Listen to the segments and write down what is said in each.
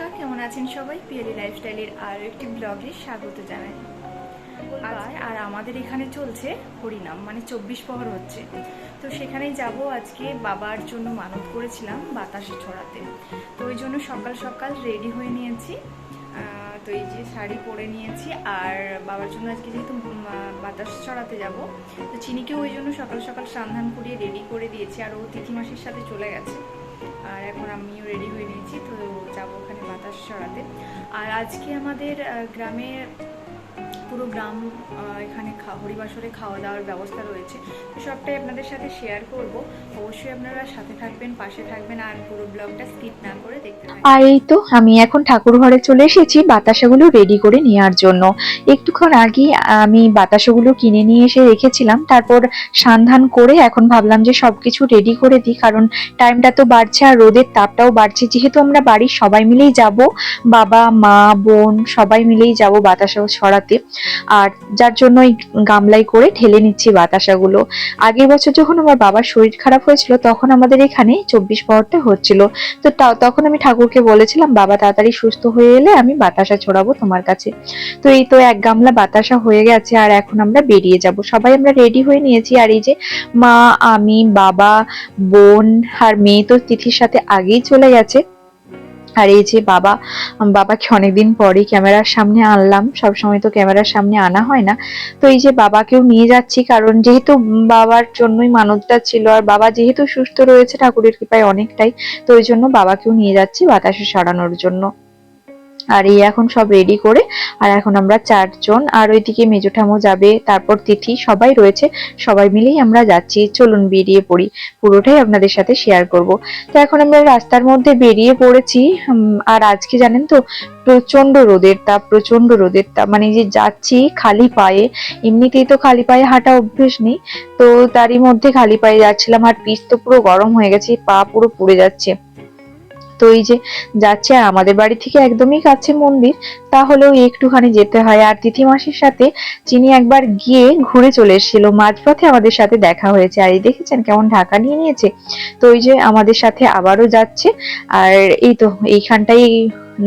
নমস্কার কেমন আছেন সবাই? পিএলি লাইফস্টাইলের আরও একটি ব্লগে স্বাগত জানাই। আজ আর আমাদের এখানে চলছে হরিনাম মানে চব্বিশ প্রহর হচ্ছে। তো সেখানেই যাব আজকে বাবার জন্য মানত করেছিলাম বাতাসে ছড়াতে। তো ওই জন্য সকাল সকাল রেডি হয়ে নিয়েছি। তো এই যে শাড়ি পরে নিয়েছি আর বাবার জন্য আজকে যেহেতু বাতাস ছড়াতে যাব তো চিনিকেও ওই জন্য সকাল সকাল সন্ধান করিয়ে রেডি করে দিয়েছি আর ও তিথি মাসির সাথে চলে গেছে। আর এখন আমিও রেডি হয়ে নিয়েছি, তো যাব ওখানে বাতাস সরাতে আর আজকে আমাদের গ্রামে পুরো গ্রাম এখানে হরিবাসরে খাওয়া দাওয়ার ব্যবস্থা রয়েছে। তো সবটাই আপনাদের সাথে শেয়ার করব। অবশ্যই আপনারা সাথে থাকবেন, পাশে থাকবেন, আর পুরো ব্লগটা স্কিপ না করে দেখতে আর এই তো, আমি এখন ঠাকুর ঘরে চলে এসেছি বাতাসাগুলো রেডি করে নেওয়ার জন্য। একটুক্ষণ আগে আমি বাতাসাগুলো কিনে নিয়ে এসে রেখেছিলাম, তারপর সন্ধান করে এখন ভাবলাম যে সবকিছু রেডি করে দিই, কারণ টাইমটা তো বাড়ছে আর রোদের তাপটাও বাড়ছে। যেহেতু আমরা বাড়ির সবাই মিলেই যাব, বাবা, মা, বোন সবাই মিলেই যাব বাতাসা ছড়াতে। আর যার জন্য এই গামলাই করে ঠেলে নিচ্ছি বাতাসাগুলো। আগের বছর যখন আমার বাবার শরীর খারাপ হয়েছিল, তখন আমাদের এখানে চব্বিশ পহরটা হচ্ছিল। তো, তখন আমি ঠাকুরকে বলেছিলাম, বাবা, তাড়াতাড়ি সুস্থ হয়ে এলে আমি বাতাসা ছড়াবো তোমার কাছে। তো এই তো এক গামলা বাতাসা হয়ে গেছে, আর এখন আমরা বেরিয়ে যাব। সবাই আমরা রেডি হয়ে নিয়েছি, আর এই যে মা, আমি, বাবা, বোন, আর মেয়ে তো তিথির সাথে আগেই চলে গেছে। আর এই যে বাবা, বাবাকে অনেকদিন পরে ক্যামেরার সামনে আনলাম সব সময় তো ক্যামেরার সামনে আনা হয় না। তো এই যে বাবাকেও নিয়ে যাচ্ছি, কারণ যেহেতু বাবার জন্যই মানবদা ছিল, আর বাবা যেহেতু সুস্থ রয়েছে ঠাকুরের কৃপায় অনেকটাই, তো ওই জন্য বাবাকেও নিয়ে যাচ্ছি বাতাসে সরানোর জন্য। আর এই এখন সব রেডি করে, আর এখন আমরা চারজন, আর ওইদিকে মেজো ঠামো যাবে, তারপর তিথি, সবাই রয়েছে, সবাই মিলেই আমরা যাচ্ছি। চলুন বেরিয়ে পড়ি, পুরোটাই আপনাদের সাথে শেয়ার করব। তো এখন আমরা রাস্তার মধ্যে বেরিয়ে পড়েছি আর আজকে জানেন তো প্রচণ্ড রোদের তাপ প্রচণ্ড রোদের তাপ মানে যে যাচ্ছি খালি পায়ে, এমনিতেই তো খালি পায়ে হাঁটা অভ্যেস নেই, তো তারই মধ্যে খালি পায়ে যাচ্ছিলাম, আর পিচ তো পুরো গরম হয়ে গেছে, পা পুরো পুড়ে যাচ্ছে। তো এই যে যাচ্ছে আর আমাদের বাড়ি থেকে একদমই কাছে মন্দির, তাহলেও একটুখানি যেতে হয়। আর তিথি মাসির সাথে চিনি একবার গিয়ে ঘুরে চলে এসেছিল। মাঝপথে আমাদের সাথে দেখা হয়েছে। আর এই দেখেছেন কেমন ঢাকা নিয়ে নিয়েছে। তো ওই যে আমাদের সাথে আবারও যাচ্ছে। আর এই তো, এইখানটাই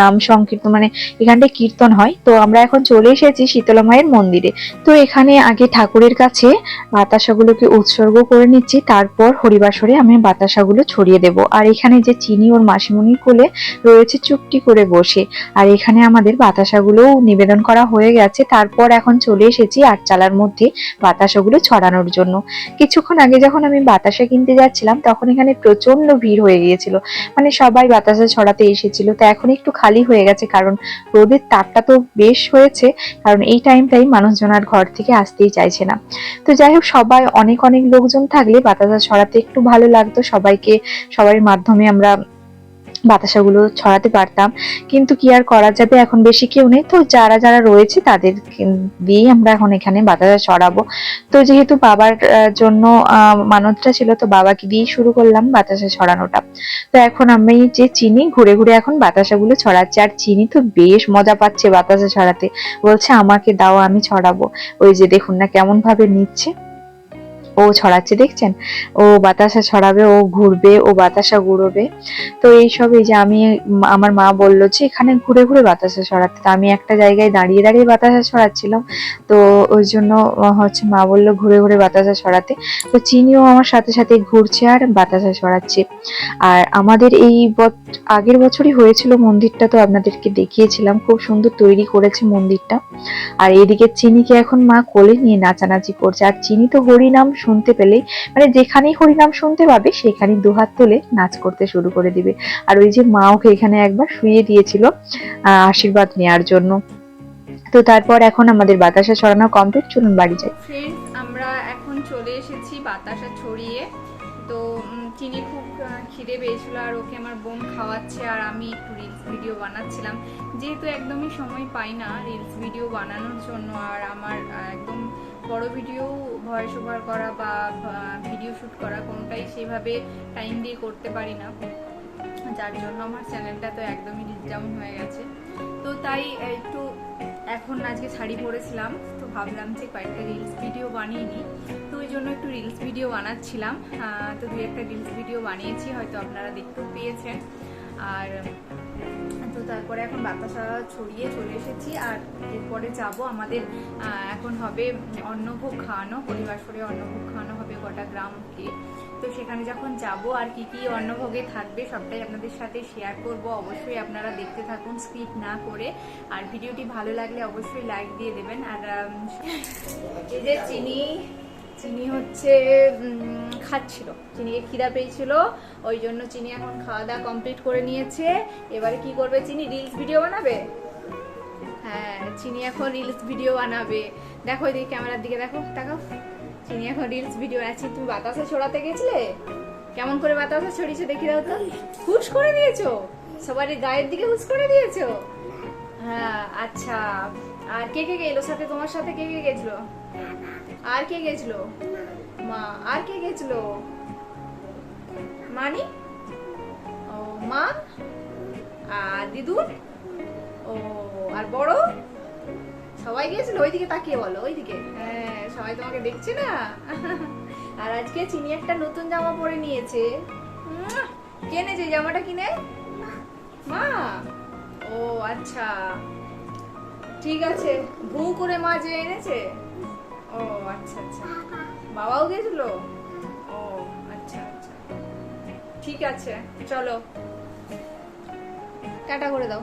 নাম সংকীর্তন মানে এখানটায় কীর্তন হয়। তো আমরা এখন চলে এসেছি শীতলা মায়ের মন্দিরে। তো এখানে আগে ঠাকুরের কাছে বাতাসাগুলোকে উৎসর্গ করে নিচ্ছি, তারপর হরিবাসরে আমি বাতাসাগুলো ছড়িয়ে দেব। আর এখানে যে চিনি ওর মাসিমণির কোলে রয়েছে, চুপটি করে বসে। আর এখানে আমাদের বাতাসাগুলো নিবেদন করা হয়ে গেছে। তারপর এখন চলে এসেছি আটচালার মধ্যে বাতাসাগুলো ছড়ানোর জন্য। কিছুক্ষণ আগে যখন আমি বাতাসা কিনতে যাচ্ছিলাম, তখন এখানে প্রচণ্ড ভিড় হয়ে গিয়েছিল। মানে সবাই বাতাসা ছড়াতে এসেছিল। তো এখন একটু খালি হয়ে গেছে, কারণ রোদের তাপটা তো বেশ হয়েছে, কারণ এই টাইমটাই মানুষজন আর ঘর থেকে আসতেই চাইছে না। তো যাই হোক সবাই অনেক অনেক লোকজন থাকলে বাতাসা সরাতে একটু ভালো লাগতো, সবাইকে সবার মাধ্যমে আমরা বাতাসাগুলো ছড়াতে পারতাম। কিন্তু কি আর করা যাবে? এখন বেশি কেউ নেই। তো যারা যারা রয়েছে তাদের দিয়েই আমরা এখন এখানে বাতাসা ছড়াবো। তো যেহেতু বাবার জন্য মানতটা ছিল, তো বাবাকে দিয়েই শুরু করলাম বাতাসা ছড়ানোটা। তো এখন আমি যে চিনি, ঘুরে ঘুরে এখন বাতাসাগুলো ছড়াচ্ছে। আর চিনি তো বেশ মজা পাচ্ছে বাতাসা ছড়াতে। বলছে, আমাকে দাও, আমি ছড়াবো। ওই যে দেখুন না কেমন ভাবে নিচ্ছে। ও ছড়াচ্ছে, দেখছেন? ও বাতাসা ছড়াবে, ও ঘুরবে, ও বাতাসা ঘুরবে। তো এইসব এই যে আমি, আমার মা বলল যে, এখানে ঘুরে ঘুরে বাতাসা ছড়াতে তো আমি একটা জায়গায় দাঁড়িয়ে দাঁড়িয়ে বাতাসা ছড়াচ্ছিলাম। তো ওই জন্য হচ্ছে মা বলল ঘুরে ঘুরে বাতাসা ছড়াতে। তো চিনিও আমার সাথে সাথে ঘুরছে আর বাতাসা ছড়াচ্ছে। আর আমাদের এই আগের বছরই হয়েছিল মন্দিরটা, তো আপনাদেরকে দেখিয়েছিলাম। খুব সুন্দর তৈরি করেছে মন্দিরটা। আর এদিকে চিনিকে এখন মা কোলে নিয়ে নাচানাচি করছে। আর চিনি তো হরিনাম শুনতে পেলেই মানে যেখানেই হরিনাম শুনতে পাবে, সেখানেই দুহাত তুলে নাচ করতে শুরু করে দিবে। আর ওই যে মা ওকে এখানে একবার শুয়ে দিয়েছিল আশীর্বাদ নেওয়ার জন্য। তো তারপর এখন আমাদের বাতাসা ছড়ানো কমপ্লিট চলুন বাড়ি যাই। আমরা এখন চলে এসেছি বাতাসা ছড়িয়ে। তো চিনি খুব খিদে পেয়েছিল আর ওকে আমার বোন খাওয়াচ্ছে আর আমি একটু রিলস ভিডিও বানাচ্ছিলাম। যেহেতু একদমই সময় পাই না রিলস ভিডিও বানানোর জন্য আর আমার বড় ভিডিও ভয়েস ওভার করা বা ভিডিও শ্যুট করা, কোনোটাই সেভাবে টাইম দিয়ে করতে পারি না। যার জন্য আমার চ্যানেলটা তো একদমই ডাউন হয়ে গেছে। তো তাই একটু এখন আজকে শাড়ি পরেছিলাম, তো ভাবলাম যে কয়েকটা রিলস ভিডিও বানিয়ে নিই। তো ওই জন্য একটু রিলস ভিডিও বানাচ্ছিলাম। তো দু একটা রিলস ভিডিও বানিয়েছি, হয়তো আপনারা দেখতেও পেয়েছেন। আর তো তারপরে এখন বাতাসা ছড়িয়ে চলে এসেছি আর এরপরে যাব আমাদের এখন হবে অন্নভোগ খাওয়ানো পরিবাসরে অন্নভোগ খাওয়ানো হবে গোটা গ্রামকে। তো সেখানে যখন যাব আর কি কি অন্নভোগে থাকবে সবটাই আপনাদের সাথে শেয়ার করব। অবশ্যই আপনারা দেখতে থাকুন স্কিপ না করে। আর ভিডিওটি ভালো লাগলে অবশ্যই লাইক দিয়ে দেবেন। আর এই যে চিনি চিনি হচ্ছে খাচ্ছিল। চিনিকে খিদা পেয়েছিল, ওই জন্য চিনি এখন খাওয়া দাওয়া কমপ্লিট করে নিয়েছে। এবারে কি করবে চিনি? রিলস ভিডিও বানাবে? হ্যাঁ চিনি এখন রিলস ভিডিও বানাবে। দেখো এদিকে ক্যামেরার দিকে দেখো দেখো চিনি এখন রিলস ভিডিও আছে তুমি বাতাসে ছড়াতে গেছিলে? কেমন করে বাতাসে ছড়িয়েছো দেখি দাও তো। হুশ করে দিয়েছ? সবারই গায়ের দিকে হুশ করে দিয়েছ? হ্যাঁ আচ্ছা। আর কে কে গেলো সাথে? তোমার সাথে কে কে গেছিল? আর কে গেছিল? মা আর কে গেছিল? মানি? ও মা? আর দিদুন ও আর বড়? সবাই গিয়েছিল ওইদিকে তাকিয়ে বলো ওইদিকে। হ্যাঁ সবাই তোমাকে দেখছে না? আর আজকে চিনি একটা নতুন জামা পরে নিয়েছে। উম, কে এনেছে এই জামাটা কিনে? মা? ও আচ্ছা। ঠিক আছে ভু করে মা যে এনেছে। ও আচ্ছা আচ্ছা। বাবাও গেছিল? ও আচ্ছা আচ্ছা। ঠিক আছে চলো। টাটা করে দাও।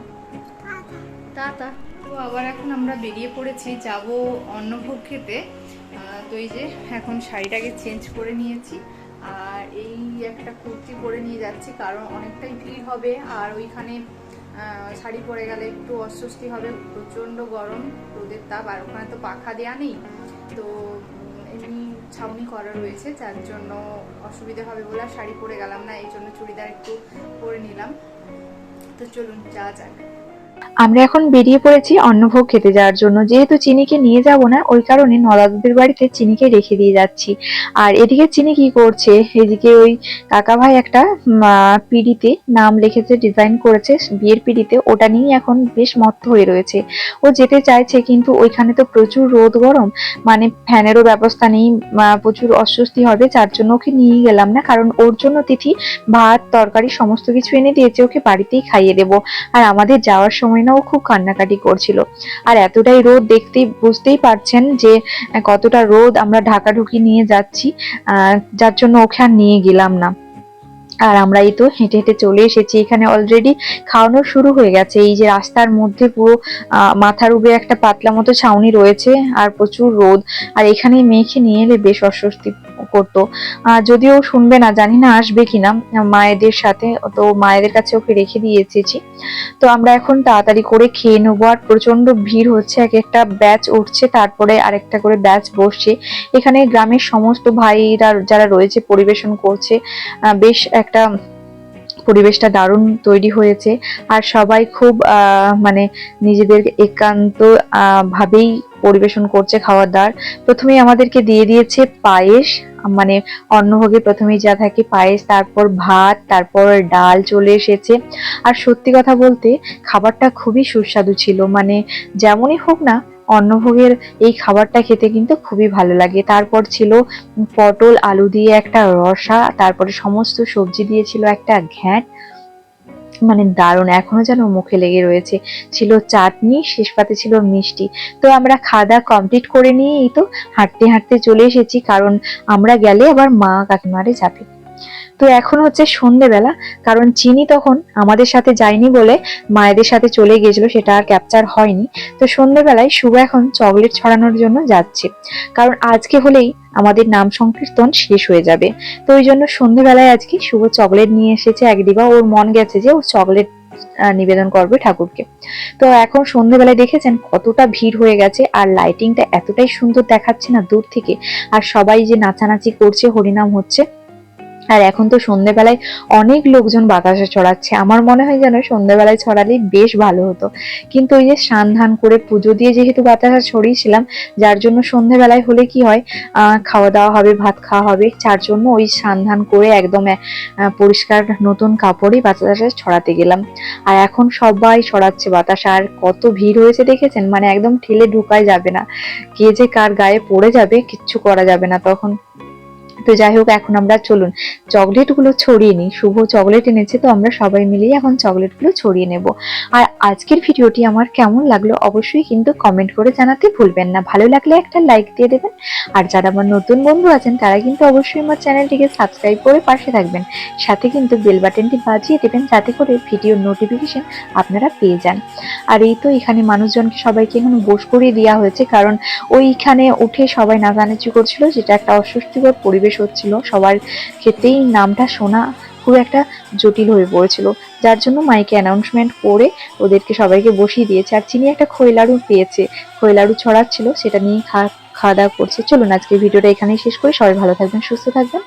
টাটা। তো আবার এখন আমরা বেরিয়ে পড়েছি যাব অন্নভোগ খেতে। তো এই যে এখন শাড়িটাকে চেঞ্জ করে নিয়েছি। আর এই একটা কুর্তি পরে নিয়ে যাচ্ছি কারণ অনেকটাই ভিড় হবে। আর ওইখানে শাড়ি পরে গেলে একটু অস্বস্তি হবে। প্রচণ্ড গরম রোদের তাপ আর ওখানে তো পাখা দেওয়া নেই। তো এমনি ছাউনি করা রয়েছে, যার জন্য অসুবিধা হবে বলে আর শাড়ি পরে গেলাম না, এই জন্য চুড়িদার একটু পরে নিলাম। তো চলুন যা যাক। আমরা এখন বেরিয়ে পড়েছি অন্নভোগ খেতে যাওয়ার জন্য। যেহেতু চিনিকে নিয়ে যাব না, ওই কারণে নদাদুদের বাড়িতে চিনিকে রেখে দিয়ে যাচ্ছি। আর এদিকে চিনি কি করছে? এদিকে ওই কাকা ভাই একটা পিড়িতে নাম লিখেছে, ডিজাইন করেছে, বিয়ের পিড়িতে। ওটা নিয়ে এখন বেশ মত্ত হয়ে রয়েছে। ও যেতে চাইছে, কিন্তু ওইখানে তো প্রচুর রোদ গরম। মানে ফ্যানেরও ব্যবস্থা নেই প্রচুর অস্বস্তি হবে, যার জন্য ওকে নিয়ে গেলাম না। কারণ ওর জন্য তিথি, ভাত, তরকারি, সমস্ত কিছু এনে দিয়েছে, ওকে বাড়িতেই খাইয়ে দেবো। আর আমাদের যাওয়ার সময় না ও খুব কান্নাকাটি করছিল। আর এতটাই রোদ দেখতেই বুঝতেই পারছেন যে কতটা রোদ আমরা ঢাকাঢুকি নিয়ে যাচ্ছি যার জন্য ওকে আর নিয়ে গেলাম না। আর আমরা এই তো হেঁটে হেঁটে চলে এসেছি। এখানে অলরেডি খাওয়ানো শুরু হয়ে গেছে। এই যে রাস্তার মধ্যে পুরো মাথার উপরে একটা পাতলা মতো ছাউনি রয়েছে, আর প্রচুর রোদ। আর এখানে মেয়েকে নিয়ে এলে বেশ অস্বস্তি করতো। যদিও শুনবে না, জানি না আসবে কিনা, মায়েদের সাথে, তো মায়েদের কাছে ওকে রেখে দিয়ে এসেছি তো আমরা এখন তাড়াতাড়ি করে খেয়ে নেব। আর প্রচণ্ড ভিড় হচ্ছে, এক একটা ব্যাচ উঠছে, তারপরে আরেকটা করে ব্যাচ বসছে। এখানে গ্রামের সমস্ত ভাইরা যারা রয়েছে, পরিবেশন করছে বেশ একটা পরিবেশটা দারুণ তৈরি হয়েছে। আর সবাই খুব মানে নিজেদের একান্ত ভাবেই পরিবেশন করছে খাবার দাবার প্রথমেই আমাদেরকে দিয়ে দিয়েছে পায়েস মানে অন্নভোগে প্রথমেই যা থাকে পায়েস, তারপর ভাত, তারপর ডাল চলে এসেছে। আর সত্যি কথা বলতে, খাবারটা খুবই সুস্বাদু ছিল। মানে যেমনই হোক না অন্নভোগের এই খাবারটা খেতে কিন্তু খুবই ভালো লাগে। তারপর ছিল পটল, আলু দিয়ে একটা রসা, তারপরে সমস্ত সবজি দিয়েছিল একটা ঘ্যাঁট। মানে দারুণ, এখনও যেন মুখে লেগে রয়েছে। ছিল চাটনি, শেষ পাতে ছিল মিষ্টি। তো আমরা খাওয়া কমপ্লিট করে নিয়ে এই তো হাঁটতে হাঁটতে চলে এসেছি, কারণ আমরা গেলে আবার মা কাকিমারে যাবে। তো এখন হচ্ছে সন্ধেবেলা, কারণ চিনি তখন আমাদের সাথে যায়নি বলে মায়েদের সাথে চলে গিয়েছিল, সেটা আর ক্যাপচার হয়নি। তো সন্ধেবেলায় শুভ এখন চকলেট ছড়ানোর জন্য যাচ্ছে। কারণ আজকে হলেই আমাদের নাম সংকীর্তন শেষ হয়ে যাবে। তো ওই জন্য সন্ধেবেলায় আজকে শুভ চকলেট নিয়ে এসেছে এক ডিবা ওর মন গেছে যে ও চকলেট নিবেদন করবে ঠাকুরকে। তো এখন সন্ধেবেলায় দেখেছেন কতটা ভিড় হয়ে গেছে, আর লাইটিংটা এতটাই সুন্দর দেখাচ্ছে না দূর থেকে। আর সবাই যে নাচানাচি করছে, হরিনাম হচ্ছে আর এখন তো সন্ধেবেলায় অনেক লোকজন বাতাসে ছড়াচ্ছে। আমার মনে হয় যেন সন্ধেবেলায় ছড়ালে বেশ ভালো হতো। কিন্তু ওই যে স্নান ধান করে পুজো দিয়ে যেহেতু বাতাসা ছড়িয়েছিলাম, যার জন্য সন্ধেবেলায় হলে কি হয় খাওয়া দাওয়া হবে, ভাত খাওয়া হবে, যার জন্য ওই স্নান ধান করে একদম পরিষ্কার নতুন কাপড়ই বাতাসা ছড়াতে গেলাম। আর এখন সবাই ছড়াচ্ছে বাতাসা, আর কত ভিড় হয়েছে দেখেছেন? মানে একদম ঠেলে ঢুকায় যাবে না। কে যে কার গায়ে পড়ে যাবে, কিচ্ছু করা যাবে না তখন। তো যাই হোক, এখন আমরা চলুন। চকলেটগুলো ছড়িয়ে নিই। শুভ চকলেট এনেছে তো আমরা সবাই মিলেই এখন চকলেটগুলো ছড়িয়ে নেব। আর আজকের ভিডিওটি আমার কেমন লাগল অবশ্যই কিন্তু কমেন্ট করে জানাতে ভুলবেন না। ভালো লাগলে একটা লাইক দিয়ে দেবেন। আর যারা আমার নতুন বন্ধু আছেন, তারা কিন্তু অবশ্যই আমার চ্যানেলটিকে সাবস্ক্রাইব করে পাশে থাকবেন। সাথে কিন্তু বেল বাটনটি বাজিয়ে দেবেন, যাতে করে ভিডিওর নোটিফিকেশন আপনারা পেয়ে যান। আর এই তো এখানে মানুষজনকে সবাইকে এখন বোস করিয়ে দেওয়া হয়েছে, কারণ ওইখানে উঠে সবাই নাচানাচি করছিল, যেটা একটা অস্বস্তিকর পরিবেশ হচ্ছিল, সবার ক্ষেত্রেই নামটা শোনা খুব একটা জটিল হয়ে পড়েছিল। যার জন্য মাইকে অ্যানাউন্সমেন্ট করে ওদেরকে সবাইকে বসিয়ে দিয়েছে। আর চিনি একটা খৈলাড়ু পেয়েছে খৈলাড়ু ছড়াচ্ছিল, সেটা নিয়ে খা, খাওয়া দাওয়া করছে। চলুন আজকে ভিডিওটা এখানেই শেষ করি। সবাই ভালো থাকবেন, সুস্থ থাকবেন।